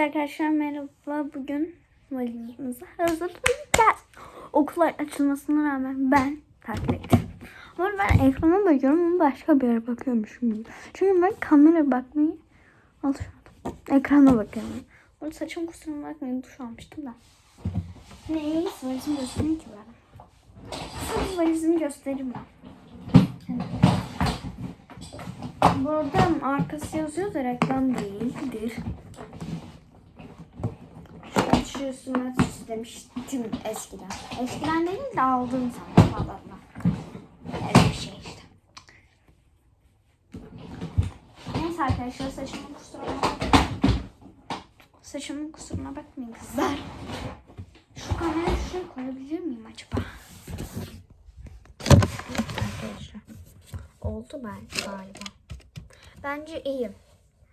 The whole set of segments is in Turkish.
Arkadaşlar merhaba. Bugün valizimizi hazırlayacağız. Okullar açılmasına rağmen ben takip ettim. Ama ben ekrana bakıyorum ama başka bir yere bakıyormuşum gibi. Çünkü ben kamera bakmayı alışmadım. Ekrana bakıyorum. Orada saçım kusuruma bakmayın duş almıştım da. Neyse valizimi göstereyim ki ben. Size valizimi göstereyim ben. Burada arkası yazıyor da reklam değildir. Şu üstüme demiştim eskiden. Eskiden değil de aldığım zaman falan. Öyle bir şey işte. Neyse arkadaşlar saçımın kusuruna. Saçımın kusuruna bakmayın kızlar. Şu kamerayı şuraya koyabilir miyim acaba? Arkadaşlar. Oldu ben galiba. Bence iyi.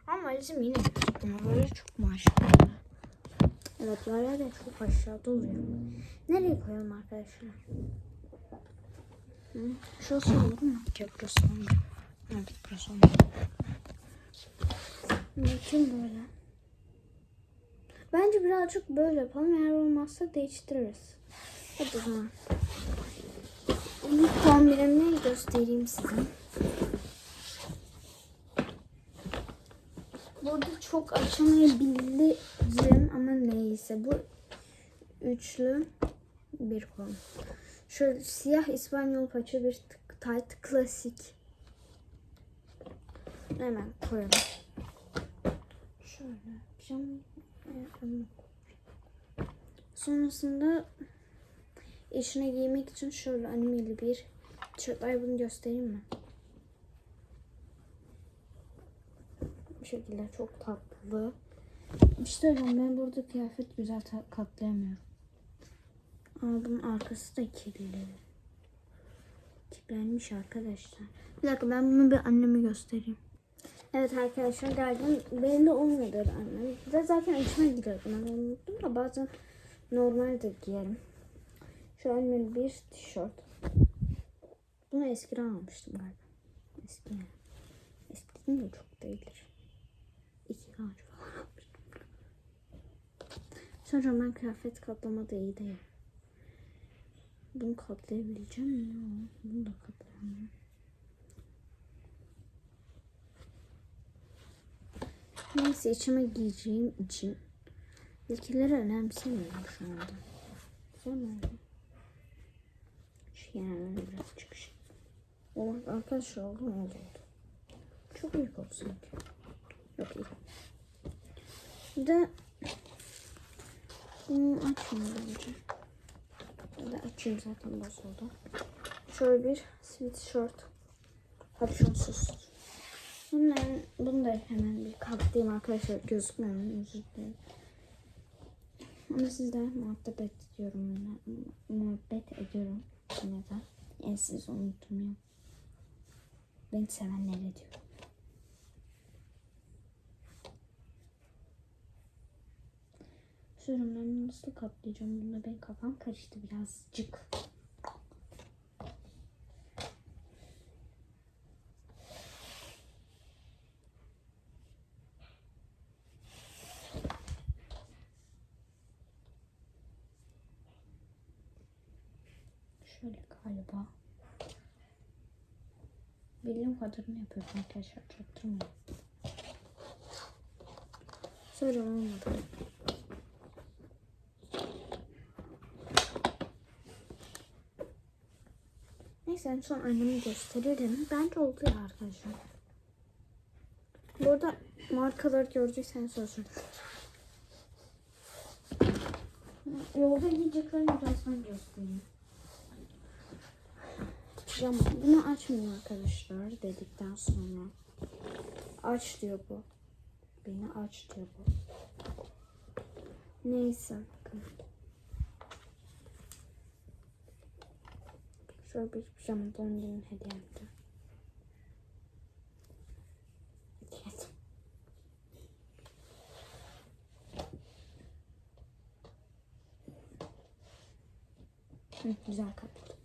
Ama valizim yine gözükmüyor. Böyle çok maşallah. Böyle de çok aşağıda oluyor. Nereye koyalım arkadaşlar? Hı? Şurası olur mu? Yok burası olmuyor. Evet burası olmuyor. Bakayım böyle. Bence birazcık böyle yapalım. Eğer olmazsa değiştiririz. Hadi o zaman. İlk kombinimi göstereyim size. Burada çok açamayabilirim ama neyse. Bu üçlü bir kol. Şöyle siyah İspanyol paça bir tight klasik. Hemen koyalım. Şöyle ayakkabımı Sonrasında eşine giymek için şöyle animeli bir tişörtler bunu göstereyim mi? Şekilde çok tatlı. İşte hocam ben burada kıyafet güzel katlayamıyorum. Ama bunun arkası da kirli. Kirlenmiş arkadaşlar. Bir dakika ben bunu bir anneme göstereyim. Evet arkadaşlar geldim. Belli olmuyordu annem. Bir de zaten içime giriyordu. Ben unuttum da bazen normal de giyerim. Şu annemin bir tişört. Bunu eskiden almıştım galiba. Eski yani. Eski de çok değildir. Önce falan almıştım. Sonra ben kıyafet katlama da iyi değil. Bunu katlayabileceğim mi? Bunu da katlayamıyorum. Neyse içime giyeceğim için ilkeleri önemsemiyorum şu anda. Oldu? Şu kenarları biraz çıkış. O arkadaşlar oldu mu oldu? Çok büyük oldu sanki. Yok iyi. De bunu açmayayım bence. Açayım zaten bozuldu. Şöyle bir sweatshirt. Kapşonsuz. Bunu, bunu da hemen bir katlayayım arkadaşlar. Gözükmüyor? Özür dilerim. Ama sizden muhabbet ediyorum. Muhabbet ediyorum. Yine de. Yani siz unutmayın. Beni sevenlere diyorum. Ben nasıl katlayacağım? Bunda benim kafam karıştı birazcık. Şöyle galiba. Bildiğim kadarını yapıyorum arkadaşlar. Çaktırmayın. Sorun olmadı. Neyse en son annemi gösteririm. Bence oldu ya arkadaşlar. Burada markaları gördüyseniz sorsun. Yolda yiyeceklerini birazdan göstereyim. Pijama. Bunu açmayayım arkadaşlar dedikten sonra. Aç diyor bu. Beni aç diyor bu. Neyse. bakın. Şöyle bir pijama döndüğüm hediyemdi. Evet. Hı, güzel kapattım.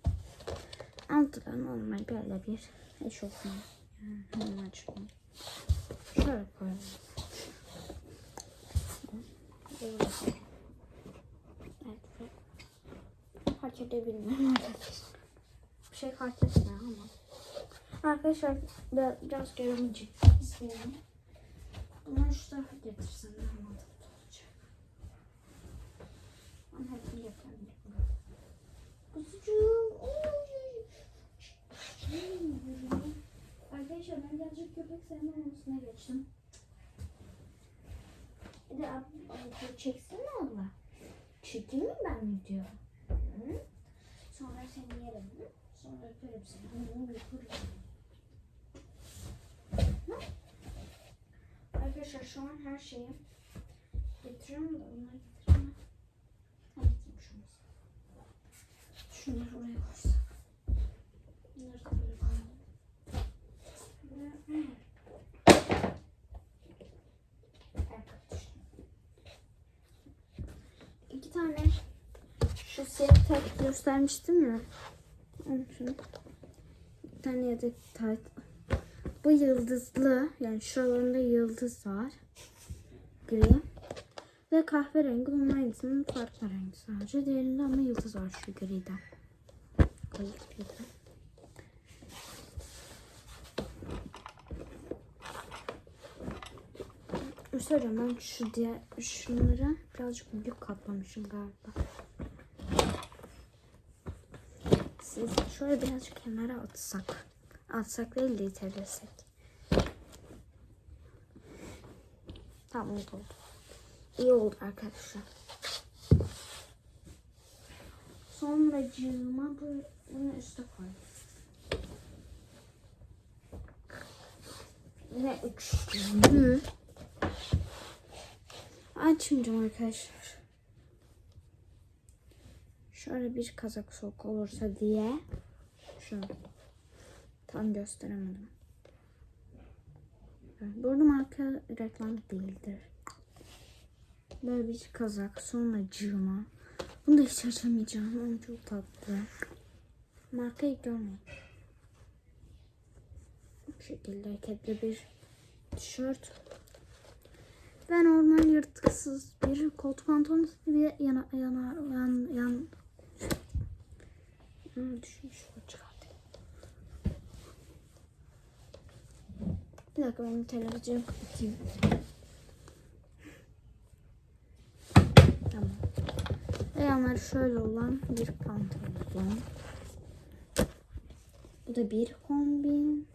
Altıda normal böyle bir eşofman. Hemen açalım. Şöyle koyalım. Evet. Fark arkadaşlar. Fark etmiyor ama. Arkadaşlar biraz, görümcük isteyelim. Bunu şu tarafa getirsem daha mantıklı olacak. Ben hep yapıyorum. Kuzucuğum. Arkadaşlar ben birazcık köpek sevmem olmasına geçtim. Bir de ab, ab, çeksene abla. Çekeyim mi ben video? Sonra seni yerim. Hı? Sonra öperim seni. Arkadaşlar şu an her şeyi getiriyorum da onları getireyim şunu. Şunları oraya koysak. Bunları da böyle koyalım. İki tane şu tayt göstermiştim ya. Onu şunu. Bir tane yedek tayt. Bu yıldızlı. Yani şuralarında yıldız var. Gri. Ve kahverengi. Bunun aynısının farklı rengi sadece. Diğerinde ama yıldız var şu griden. Koyup griden. Söyleyeyim ben şu diğer şunları birazcık büyük katlamışım galiba. Siz şöyle birazcık kenara atsak. Atsak değil de itelesek. Tamam oldu. İyi oldu arkadaşlar. Sonra cığıma bu, bunu üste koy. Yine üçlü. Açmayacağım arkadaşlar. Şöyle bir kazak soğuk olursa diye. Şöyle. Tam gösteremedim. Bu arada marka reklam değildir. Böyle bir kazak sonra cığıma. Bunu da hiç açamayacağım ama çok tatlı. Markayı görmeyin. Bu şekilde hareketli bir tişört. Ben normal yırtıksız bir kot pantolon bir yana yana yan yan Aa, düşmüş bu çıkartayım. Bir dakika benim televizyonu kapatayım. Tamam. Yanları şöyle olan bir pantolon. Bu da bir kombin.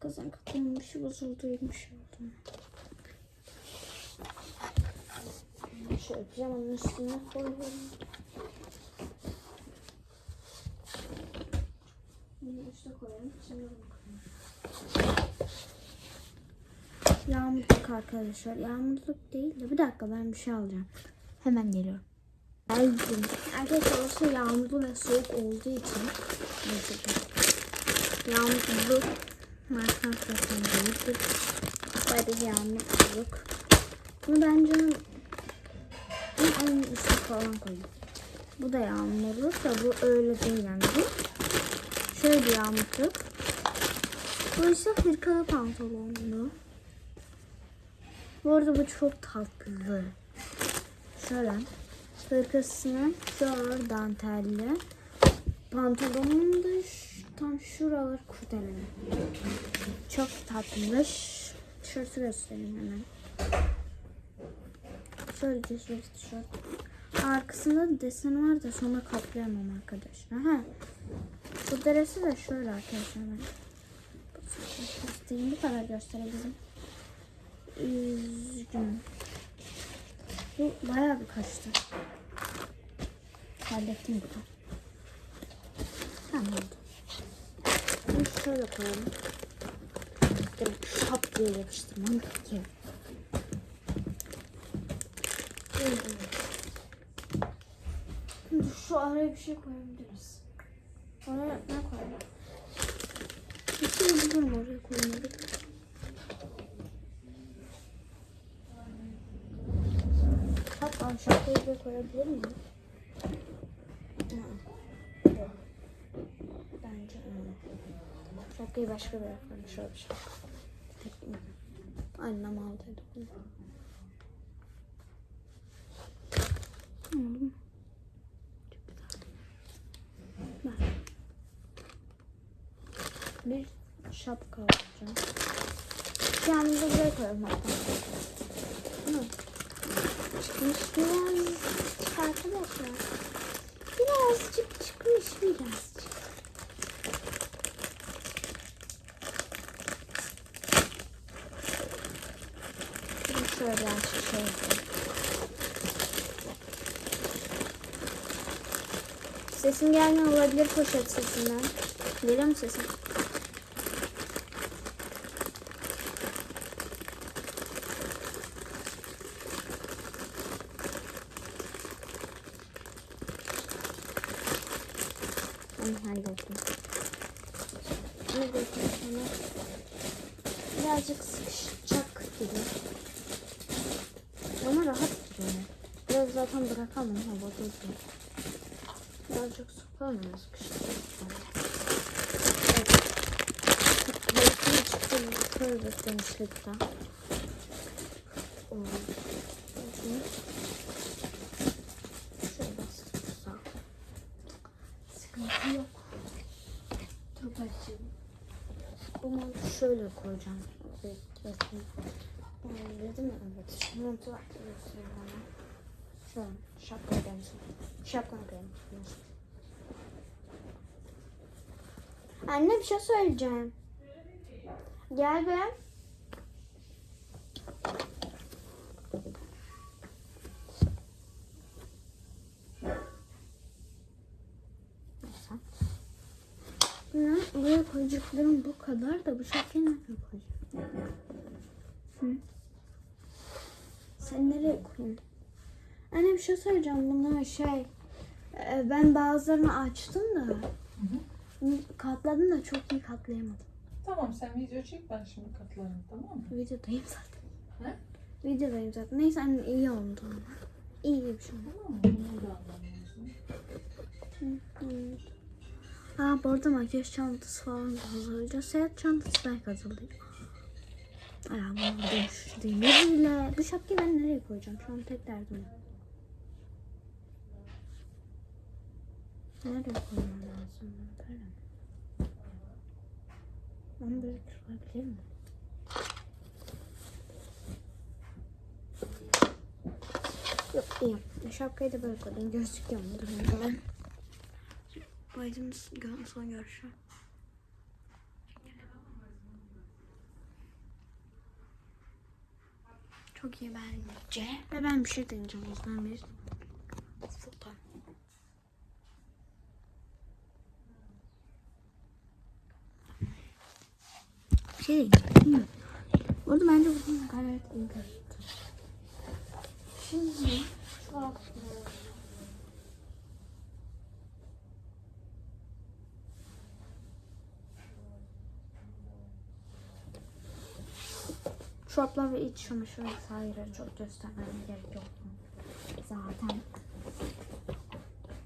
Kazan katılmış bozulduymuş oldum. Şöyle pijamanın üstüne koyuyorum. Yağmurluk arkadaşlar. Yağmurluk değil de bir dakika ben bir şey alacağım. Hemen geliyorum. Geldim. Arkadaşlar orası yağmurlu ve soğuk olduğu için yağmurluk marka zaten değildir. Sadece yağmurluk. Bunu bence en üstü falan koyayım. Bu da yağmurluk da bu öyle değil yani. Şöyle bir. Bu ise hırkalı pantolonlu. Bu arada bu çok tatlı. Şöyle hırkasını şuralar dantelli. Pantolonun da tam şuralar kurdeleli. Çok tatlış. Tişörtü göstereyim hemen. Şöyle bir tişört. Arkasında da desen var da sonra kaplayamam arkadaşlar. Ha. Bu deresi de şöyle arkadaşlar. Ben göstereyim. Bu kadar gösterebilirim. Üzgünüm. Bu bayağı bir kaçtı. Hallettim bunu. Tamam oldu. Bunu şöyle koyalım. Direkt şap diye yapıştırmam gerekiyor. Şimdi şu araya bir şey koyabiliriz. Oraya ne koyalım? Bir şey bulurum oraya koymadık. Hatta şapkayı da koyabilir miyim? Bence öyle. Şapkayı başka bir yere şapka. Tek- Annem aldıydı bunu. Bir şapka alacağım. Yalnız da buraya koyalım hatta. Çıkmış biraz arkadaşlar. Birazcık çıkmış birazcık. Şimdi şöyle birazcık şey. Sesim gelmiyor olabilir poşet sesinden. Geliyor mu sesim? Onu hallettim. Ne bekliyorum sana? Birazcık sıkışacak gibi. Ama rahat duruyor. Biraz zaten bırakamam hava durdu. Birazcık sokalım mı sıkışacak? Evet. Belki çıktı. Şöyle genişlikte. Oo. Bakayım. Şöyle bastırırsa. Sıkıntı yok. Dur bakayım. Bunu şöyle koyacağım. Bekleyin. Anladın mı? Evet. Şimdi var. Göstereyim bana. Şöyle şapka gelsin. Şapka gelsin. Anne bir şey söyleyeceğim. Gel be. Neyse. Ne? Buraya koyacaklarım bu kadar da bu şapkayı nereye koyacağım? Hı? Sen nereye koyayım? Anne bir şey söyleyeceğim. Bunlar şey... e, Ben bazılarını açtım da katladım da çok iyi katlayamadım. Tamam sen video çek ben şimdi katlarım tamam mı? Videodayım zaten. He? Videodayım zaten. Neyse anne iyi oldu ama. İyi bir şey. Tamam mı? Bunu da anlamıyorsun. Hı, hı. Aa bu arada makyaj çantası falan da hazırlayacağız. Seyahat çantası belki hazırlayayım. Ayağım boş değil. Bile. Bu şapkayı ben nereye koyacağım? Şu an tek derdim. Nereye koymam lazım? Böyle mi? Ben böyle koyabilir miyim? Yok iyi. Şapkayı da böyle koydum. Durun ben. Baydınız son görüşü. Çok iyi bence. Ve ben bir şey deneyeceğim o yüzden bir foto. Bir şey deneyeceğim. Bu arada bence bunun gayet iyi. Şimdi şu Çoraplar ve iç çamaşır vesaire çok göstermem gerek yok. Zaten.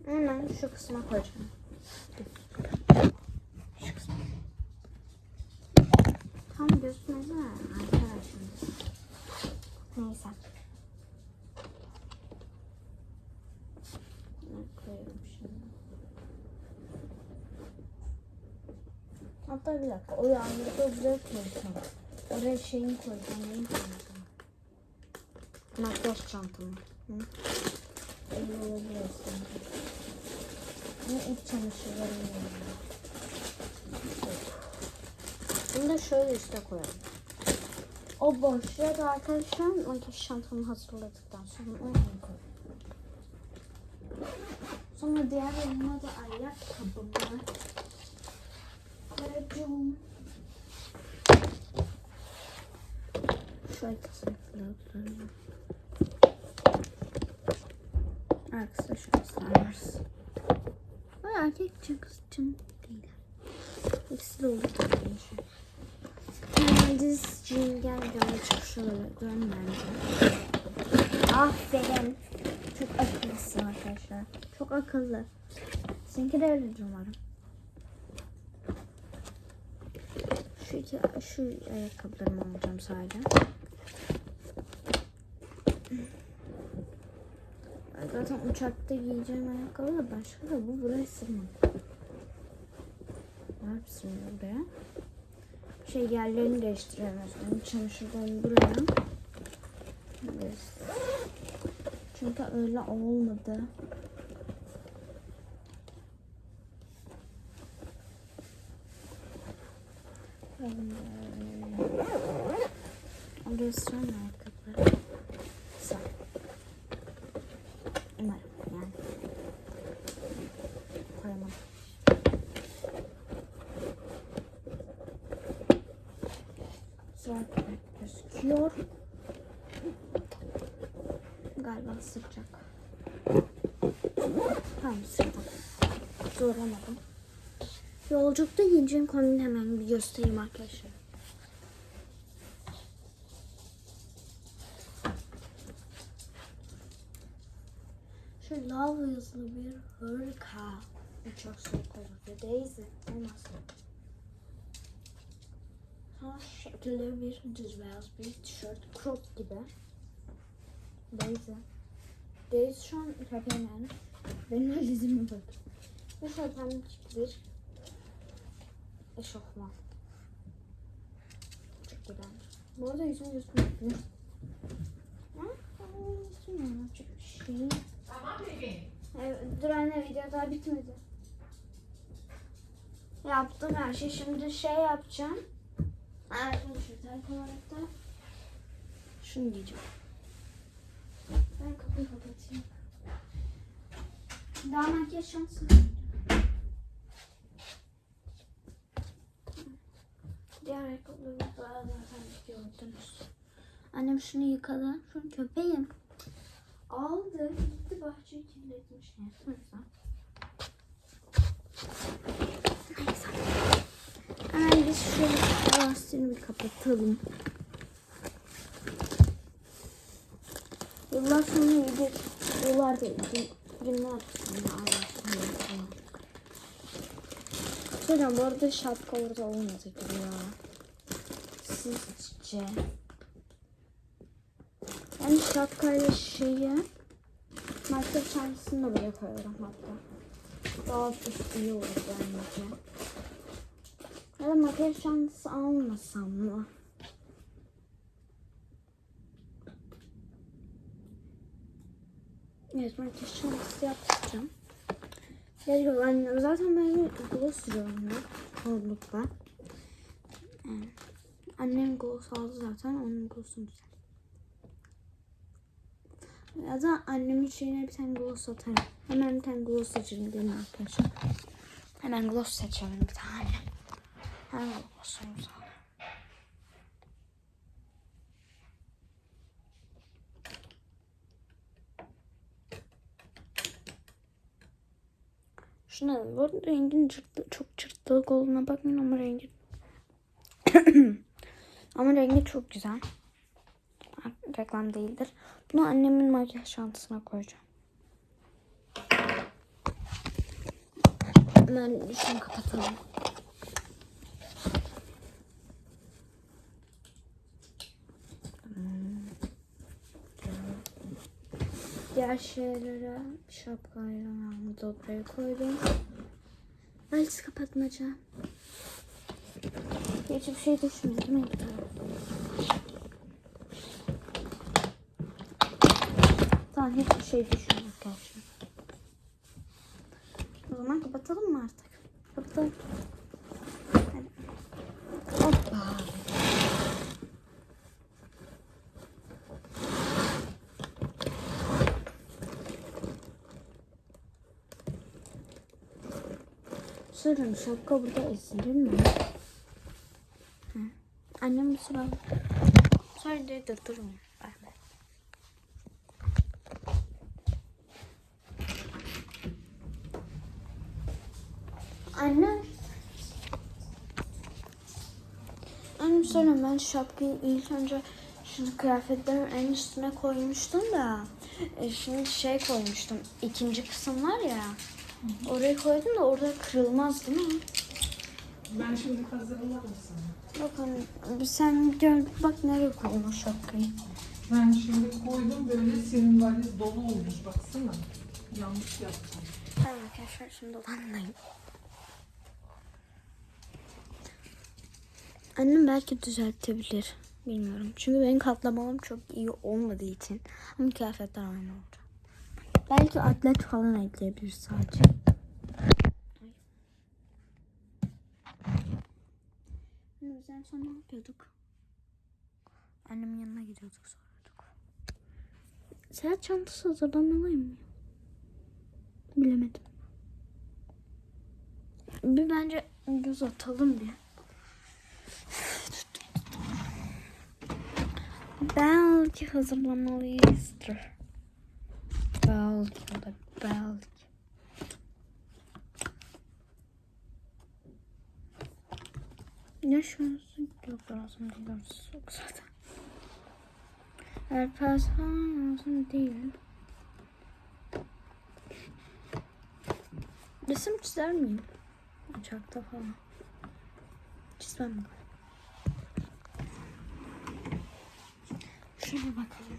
Hemen şu kısma koyacağım. Şu kısma. Tam gözükmez mi arkadaşlar? Neyse. Koyuyorum şimdi. Hatta bir dakika. O yağmurda buraya koyacağım. Oraya şeyini koyacağım. Neyi koyacağım? Makyaj çantamı. Hı? Öyle olabilir aslında. Bunu iç çamaşırlarımı koyacağım. Bunu da şöyle üste koyalım. O boşluğa da arkadaşlar makyaj çantamı hazırladıktan sonra oraya koyalım. Sonra diğer yanına da ayakkabımı koyacağım. Şöyle kısıklıklarını. Arkadaşlar sararız. Bu erkek için kız için değil. İkisi de olur tabii şey. Yani dizciğim gel canlı çık şöyle dön bence. Aferin. Çok akıllısın arkadaşlar. Çok akıllı. Seninki de öyledir umarım. Şu iki, şu ayakkabılarımı alacağım sadece. Zaten uçakta giyeceğim ayakkabı da başka da bu buraya sığmıyor. Mı sığmıyor buraya? şey yerlerini değiştiremez. Yani çamaşırlarını buraya. Çünkü öyle olmadı. Restoran ayakkabıları. Güzel. Umarım yani. Koyamam. Güzel gözüküyor. Galiba sıcak. Tamam sıcak. Zorlamadım. Yolculukta yiyeceğim kombini hemen bir göstereyim arkadaşlar. Şu lava yazılı bir hırka. Bu çok soğuk olur. Daisy olmaz. Sonra şekilli bir düz beyaz bir tişört. Crop gibi. Daisy. Daisy şu an köpeğim yani. Benim valizime bak. Şöyle pembecik bir eşofman. Çok iğrenç. Bu arada yüzüm gözükmüyor. Çok şey. Tamam bebeğim. Evet, dur anne video daha bitmedi. Yaptım her şey. Şimdi şey yapacağım. Arkadaşlar telefon olarak da şunu diyeceğim. Ben kapıyı kapatayım. Daha makyaj şansı. Diğer ayakkabıları zaten gördünüz. Annem şunu yıkadı. Şunu köpeğim. Aldı. Gitti bahçeyi kirletmiş. Neyse. Neyse. Hemen biz şöyle lastiğini bir kapatalım. Yıllar sonra iyidir. Yıllar değil. Gün, günler sonra. Söyleyeyim bu arada şapka orada olmadı gibi ya. Sizce? Ben şapkayla şeyi makyaj çantasını da buraya hatta. Daha iyi olur bence. Ya da makyaj çantası almasam mı? Evet makyaj çantası yapacağım. Geliyor ben zaten ben gloss sürüyorum ya. Çoğunlukla. Yani, annem gloss aldı zaten onun glossunu güzel. Ya da annemin şeyine bir tane gloss atarım. Hemen bir tane gloss seçelim değil mi arkadaşlar? Hemen gloss seçelim bir tane. Hemen glossumuz var. Şuna bu rengin cırtı, çok cırtılık olduğuna bakmayın ama rengi ama rengi çok güzel. Reklam değildir. Bunu annemin makyaj çantasına koyacağım. Hemen şunu kapatalım. Hmm. Diğer şeylere şapkayla ben buraya koydum. Valiz kapatmaca. Hiçbir şey düşmüyor değil mi? Tamam hiçbir şey düşmüyor arkadaşlar. O zaman kapatalım mı artık? Kapatalım. Hoppa. Sırrım şapka burada esilir mi? Sıra... Sorry dur dur durma. Ver, ver. Anne. Annem söyleyeyim ben şapkayı ilk önce şunu kıyafetlerin en üstüne koymuştum da e, şimdi şey koymuştum ikinci kısım var ya oraya koydum da orada kırılmaz değil mi? Ben şimdi hazırlarım sana. Bakın sen gör bak nereye koydum o şapkayı. Ben şimdi koydum böyle senin valiz dolu olmuş baksana. Yanlış yaptım. Tamam arkadaşlar şimdi odamdayım. Annem belki düzeltebilir. Bilmiyorum. Çünkü benim katlamalım çok iyi olmadığı için. Ama kıyafetler aynı olacak. Belki atlet falan ekleyebilir sadece. Anne biz en son ne yapıyorduk? Annemin yanına gidiyorduk soruyorduk. Seyahat çantası hazırlamalıyım mı? Bilemedim. Bir bence göz atalım bir. Belki hazırlamalıyızdır. Belki o da belki. Ne şansı yok lazım değil yok zaten. Eğer personel lazım değil. Resim çizer miyim? Uçakta falan. Çizmem mi? Şöyle bakalım.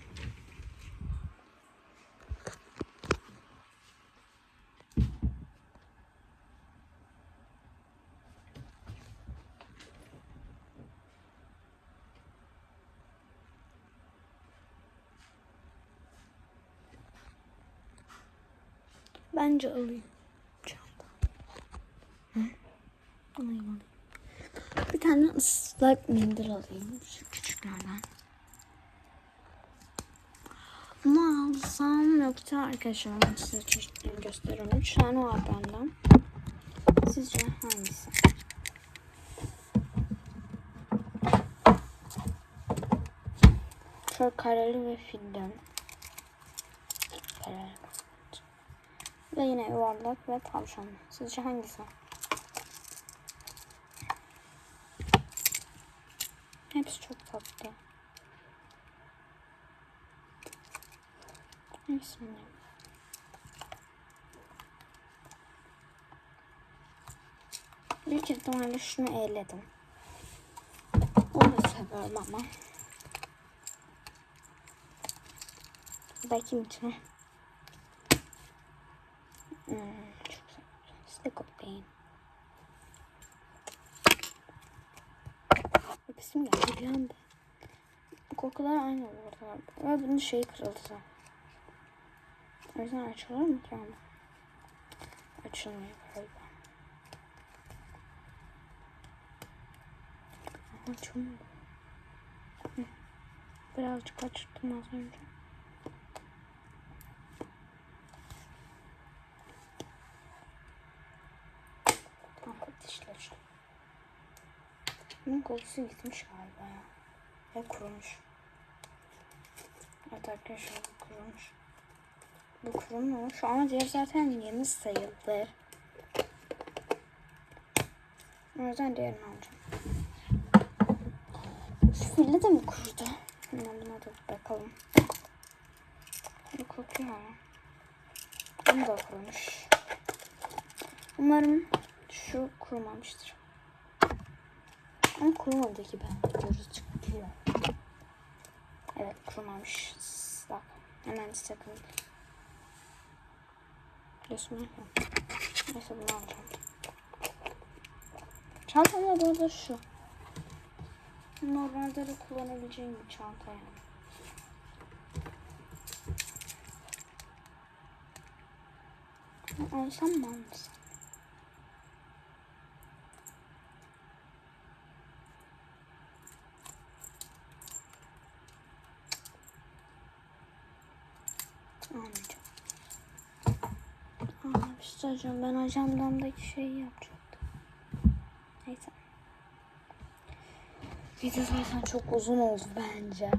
Bence alayım. Çanta. Alayım alayım. Bir tane ıslak mendil alayım. Şu küçüklerden. Ama alsam yoksa arkadaşlar ben size çeşitlerini gösteriyorum. Üç tane var benden. Sizce hangisi? Şöyle kareli ve filden. Kareli. Ve yine yuvarlak ve tavşan. Sizce hangisi? Hepsi çok tatlı. Hepsini. Büyük ihtimalle şunu eğledim. Onu da seviyorum ama. Bakayım içine. Hmm, çok güzel. Öpesim geldi bir anda. Kokular aynı orada. Ve bunun şeyi kırıldı. O yüzden açılır mı ki ama? Açılmıyor galiba. Ama Açılmıyor. Birazcık açtım az önce. Kokusu gitmiş galiba ya. Ve kurumuş. Evet arkadaşlar bu kurumuş. Bu kurumuş ama diğer zaten yeni sayılır. O yüzden diğerini alacağım. Şu fili de mi kurudu? Hemen buna da bakalım. Bu kokuyor ama. Bunu da kurumuş. Umarım şu kurumamıştır. Ama kurumadı gibi. Görüz çıkıyor. Evet kurumamış. Bak hemen sakın. Biliyorsun ya. Neyse bunu alacağım. Çantamda bu arada şu. Normalde de kullanabileceğim bir çanta yani. Alsam mı almasam? Bir şey söyleyeceğim. Ben ajandamdaki şeyi yapacaktım. Neyse. Video zaten çok uzun oldu bence.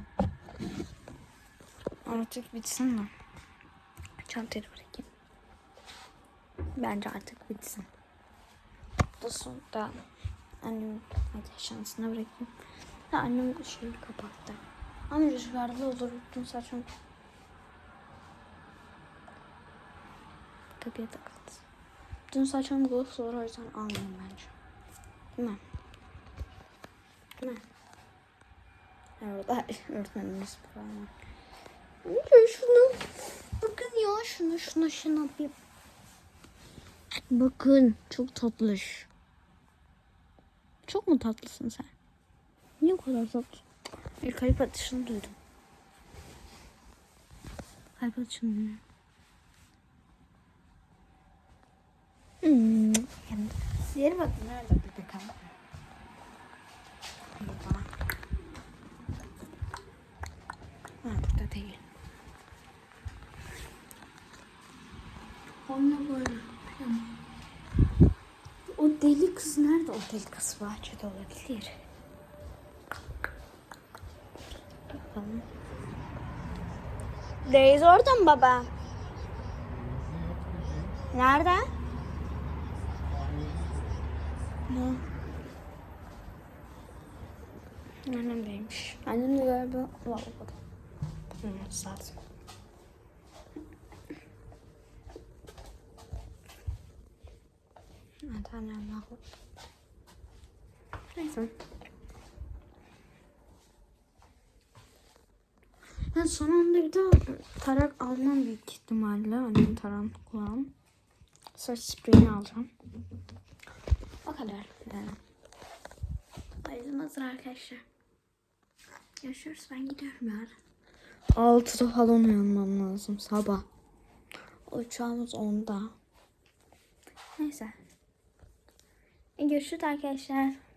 Artık bitsin mi? Çantayı bırakayım. Bence artık bitsin. Bu sonunda annem hadi şansına bırakayım. Ha, annem şeyi kapattı. Ama rüzgarda olur. Bütün saçım kapıya takıldı. Dün saçım gloss olur o yüzden almayayım bence. Değil mi? Değil mi? Evet, öğretmenimiz. Ya şunu. Bakın ya şunu şunu şunu bir. Bakın çok tatlış. Çok mu tatlısın sen? Niye o kadar zor? Bir kalp atışını duydum. Kalp atışını duyuyorum. Hmm. Diğeri bakın nerede bir bakalım. Burada. Ha burada değil. Onunla böyle. O deli kız nerede? O deli kız bahçede olabilir. Bakalım. Reis orada mı baba? Nerede? Ne? Annemdeymiş. Annem de galiba var orada. Olması lazım. Evet annem var. Neyse. Ben son anda bir daha tarak almam büyük ihtimalle. Annem tarak kulağım. Saç spreyini alacağım. O kadar. Yani. Valizim hazır arkadaşlar. Görüşürüz. Ben gidiyorum yarın. 6'da falan uyanmam lazım sabah. Uçağımız 10'da. Neyse. Görüşürüz arkadaşlar.